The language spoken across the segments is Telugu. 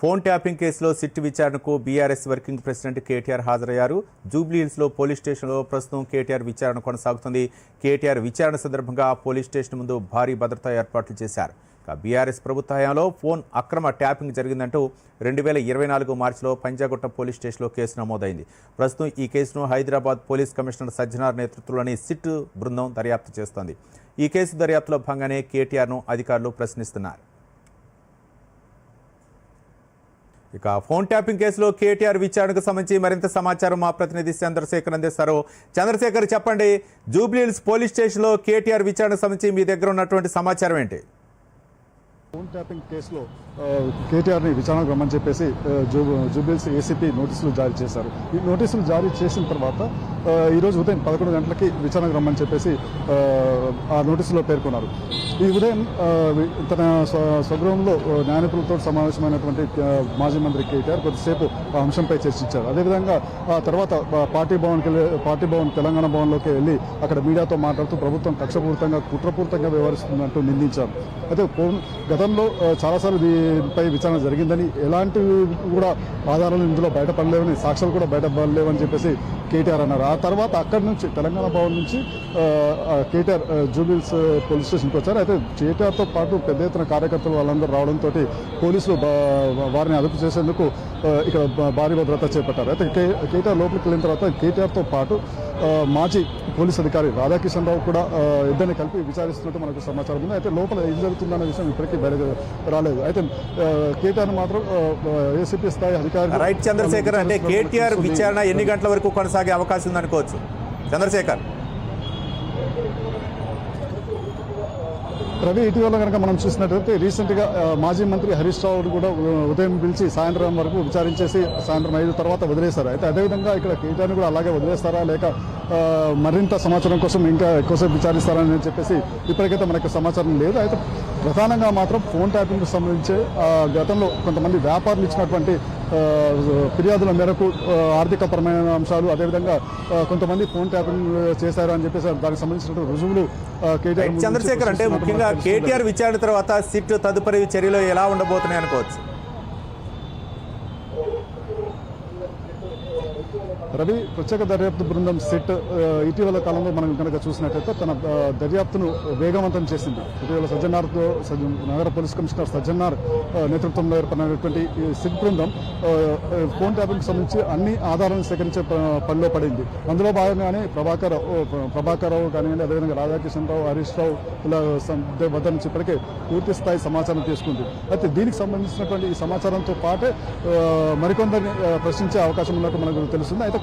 ఫోన్ ట్యాపింగ్ కేసులో సిట్ విచారణకు బీఆర్ఎస్ వర్కింగ్ ప్రెసిడెంట్ కేటీఆర్ హాజరయ్యారు. జూబ్లీహిల్స్లో పోలీస్ స్టేషన్లో ప్రస్తుతం కేటీఆర్ విచారణ కొనసాగుతుంది. కేటీఆర్ విచారణ సందర్భంగా పోలీస్ స్టేషన్ ముందు భారీ భద్రతా ఏర్పాట్లు చేశారు. బీఆర్ఎస్ ప్రభుత్వ హయాంలో ఫోన్ అక్రమ ట్యాపింగ్ జరిగిందంటూ రెండు వేల ఇరవై నాలుగు మార్చిలో పంజాగుట్ట పోలీస్ స్టేషన్లో కేసు నమోదైంది. ప్రస్తుతం ఈ కేసును హైదరాబాద్ పోలీస్ కమిషనర్ సజ్జనార్ నేతృత్వంలోని సిట్ బృందం దర్యాప్తు చేస్తోంది. ఈ కేసు దర్యాప్తులో భాగంగానే కేటీఆర్ను అధికారులు ప్రశ్నిస్తున్నారు. ఇక ఫోన్ ట్యాపింగ్ కేసులో కేటీఆర్ విచారణకు సంబంధించి మరింత సమాచారం మా ప్రతినిధి చంద్రశేఖర్ అందిస్తారు. చంద్రశేఖర్ చెప్పండి జూబ్లీహిల్స్ పోలీస్ స్టేషన్లో కేటీఆర్ విచారణకు సంబంధించి మీ దగ్గర ఉన్నటువంటి సమాచారం ఏంటి? ఫోన్ ట్యాపింగ్ కేసులో కేటీఆర్ని విచారణకు రమ్మని చెప్పేసి జూ జూబిల్స్ ఏసీపీ నోటీసులు జారీ చేశారు. ఈ నోటీసులు జారీ చేసిన తర్వాత ఈరోజు ఉదయం పదకొండు గంటలకి విచారణకు రమ్మని చెప్పేసి ఆ నోటీసులో పేర్కొన్నారు. ఈ ఉదయం తన స్వగృహంలో ఆ, న్యాయనిపులతో సమావేశమైనటువంటి మాజీ మంత్రి కేటీఆర్ కొద్దిసేపు ఆ అంశంపై చర్చించారు. అదేవిధంగా ఆ తర్వాత పార్టీ భవన్కి వెళ్ళి పార్టీ భవన్ తెలంగాణ భవన్లోకి వెళ్ళి అక్కడ మీడియాతో మాట్లాడుతూ ప్రభుత్వం కక్షపూరితంగా కుట్రపూరితంగా వ్యవహరిస్తుందంటూ నిందించారు. అయితే గతంలో చాలాసార్లు దీనిపై విచారణ జరిగిందని ఎలాంటివి కూడా ఆధారాలు ఇందులో బయటపడలేవని సాక్ష్యాలు కూడా బయటపడలేవని చెప్పేసి కేటీఆర్ అన్నారు. ఆ తర్వాత అక్కడి నుంచి తెలంగాణ భవన్ నుంచి కేటీఆర్ జూబిల్స్ పోలీస్ స్టేషన్కి వచ్చారు. అయితే కేటీఆర్తో పాటు పెద్ద ఎత్తున కార్యకర్తలు వాళ్ళందరూ రావడంతో పోలీసులు వారిని అదుపు చేసేందుకు ఇక్కడ భారీ భద్రత చేపట్టారు. అయితే కే కేటీఆర్ లోపలికి వెళ్ళిన తర్వాత కేటీఆర్తో పాటు మాజీ పోలీస్ అధికారి రాధాకిషన్ రావు కూడా ఇద్దరిని కలిపి విచారిస్తున్నట్టు మనకు సమాచారం ఉంది. అయితే లోపల ఏం జరుగుతుందన్న విషయం ఇప్పటికీ బయట రాలేదు. అయితే కేటీఆర్ మాత్రం ఏసీపీ స్థాయి అధికారి రైట్ చంద్రశేఖర్ అంటే కేటీఆర్ విచారణ ఎన్ని గంటల వరకు కొనసాగే అవకాశం ఉందనుకోవచ్చు? చంద్రశేఖర్. రవి ఇటీవల కనుక మనం చూసినట్లయితే రీసెంట్గా మాజీ మంత్రి హరీష్ రావు కూడా ఉదయం పిలిచి సాయంత్రం వరకు విచారించేసి సాయంత్రం ఐదు తర్వాత వదిలేశారు. అయితే అదేవిధంగా ఇక్కడ కేటీఆర్ని కూడా అలాగే వదిలేస్తారా? లేక మరింత సమాచారం కోసం ఇంకా ఎక్కువసేపు విచారిస్తారని చెప్పేసి ఇప్పటికైతే మనకు సమాచారం లేదు. అయితే ప్రధానంగా మాత్రం ఫోన్ ట్యాపింగ్కి సంబంధించి గతంలో కొంతమంది వ్యాపారులు ఇచ్చినటువంటి ఫిర్యాదుల మేరకు ఆర్థికపరమైన అంశాలు అదేవిధంగా కొంతమంది ఫోన్ ట్యాపింగ్ చేశారు అని చెప్పేసి దానికి సంబంధించిన రుజువులు కేటీఆర్ చంద్రశేఖర్ అంటే ముఖ్యంగా. కేటీఆర్ విచారణ తర్వాత సిట్ తదుపరి చర్యలు ఎలా ఉండబోతున్నాయి అనుకోవచ్చు రవి ప్రత్యేక దర్యాప్తు బృందం సెట్ ఇటీవల కాలంలో మనం కనుక చూసినట్లయితే తన దర్యాప్తును వేగవంతం చేసింది. ఇటీవల సజ్జనార్తో నగర పోలీస్ కమిషనర్ సజ్జనార్ నేతృత్వంలో ఏర్పడినటువంటి సిట్ బృందం ఫోన్ ట్యాపింగ్ సంబంధించి అన్ని ఆధారాలను సేకరించే ప- పనిలో పడింది. అందులో భాగంగానే ప్రభాకర్ ఓ, ప్రభాకర్ రావు కానివ్వండి అదేవిధంగా రాధాకిషన్ రావు హరీష్ రావు ఇలా సం- వద్ద నుంచి ఇప్పటికే పూర్తి స్థాయి సమాచారం తీసుకుంది. అయితే దీనికి సంబంధించినటువంటి ఈ సమాచారంతో పాటే మరికొందరిని ప్రశ్నించే అవకాశం ఉన్నట్టు మనకు తెలుస్తుంది. అయితే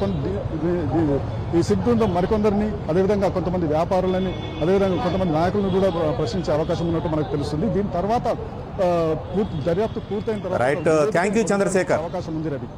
ఈ బృందం మరికొందరిని అదేవిధంగా కొంతమంది వ్యాపారులని అదేవిధంగా కొంతమంది నాయకులను కూడా ప్రశ్నించే అవకాశం ఉన్నట్టు మనకు తెలుస్తుంది. దీని తర్వాత పూర్తి దర్యాప్తు పూర్తయిన తర్వాత you, చంద్రశేఖర్. అవకాశం ఉంది రవి.